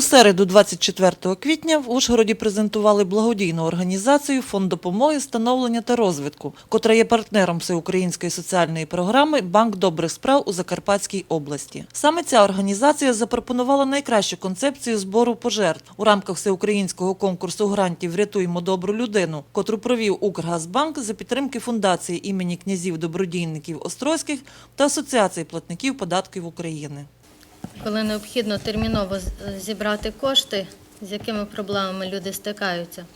середу, 24 квітня, в Ужгороді презентували благодійну організацію Фонд допомоги, становлення та розвитку, котра є партнером всеукраїнської соціальної програми Банк добрих справ у Закарпатській області. Саме ця організація запропонувала найкращу концепцію збору пожертв у рамках всеукраїнського конкурсу грантів Врятуймо добру людину, котру провів Укргазбанк за підтримки фундації імені князів добродійників Острозьких та Асоціації платників податків України. Коли необхідно терміново зібрати кошти, з якими проблемами люди стикаються.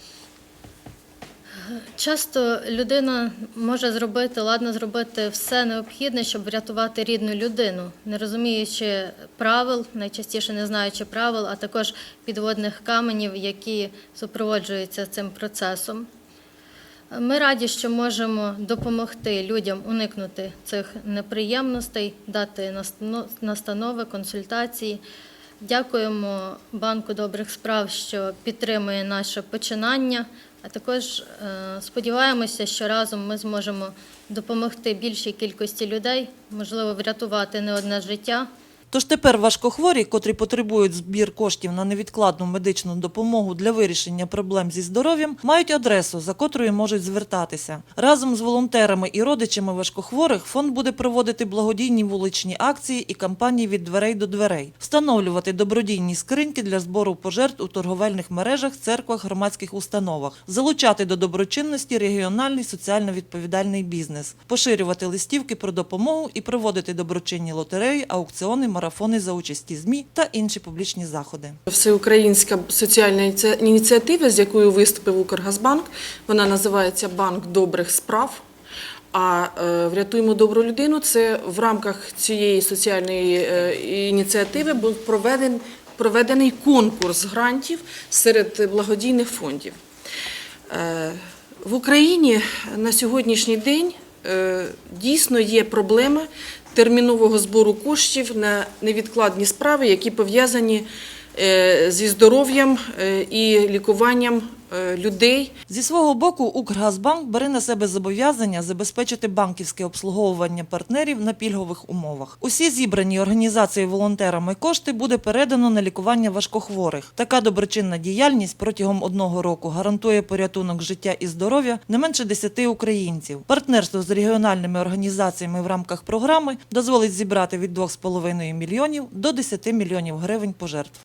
Часто людина може зробити, ладно зробити все необхідне, щоб врятувати рідну людину, не розуміючи правил, найчастіше не знаючи правил, а також підводних каменів, які супроводжуються цим процесом. Ми раді, що можемо допомогти людям уникнути цих неприємностей, дати настанов- настанови, консультації. Дякуємо Банку добрих справ, що підтримує наше починання. А також е, сподіваємося, що разом ми зможемо допомогти більшій кількості людей, можливо, врятувати не одне життя. Тож тепер важкохворі, котрі потребують збір коштів на невідкладну медичну допомогу для вирішення проблем зі здоров'ям, мають адресу, за котрою можуть звертатися. Разом з волонтерами і родичами важкохворих фонд буде проводити благодійні вуличні акції і кампанії від дверей до дверей, встановлювати добродійні скриньки для збору пожертв у торговельних мережах, церквах, громадських установах, залучати до доброчинності регіональний соціально відповідальний бізнес, поширювати листівки про допомогу і проводити доброчинні лотереї, аукціони, марафони за участі ЗМІ та інші публічні заходи. Всеукраїнська соціальна ініціатива, з якою виступив Укргазбанк, вона називається Банк добрих справ. А е, врятуємо добру людину. Це в рамках цієї соціальної е, ініціативи був проведен, проведений конкурс грантів серед благодійних фондів. Е, В Україні на сьогоднішній день дійсно є проблема термінового збору коштів на невідкладні справи, які пов'язані зі здоров'ям е, і лікуванням е, людей. Зі свого боку, Укргазбанк бере на себе зобов'язання забезпечити банківське обслуговування партнерів на пільгових умовах. Усі зібрані організацією волонтерами кошти буде передано на лікування важкохворих. Така доброчинна діяльність протягом одного року гарантує порятунок життя і здоров'я не менше 10 українців. Партнерство з регіональними організаціями в рамках програми дозволить зібрати від 2,5 мільйонів до 10 мільйонів гривень пожертв.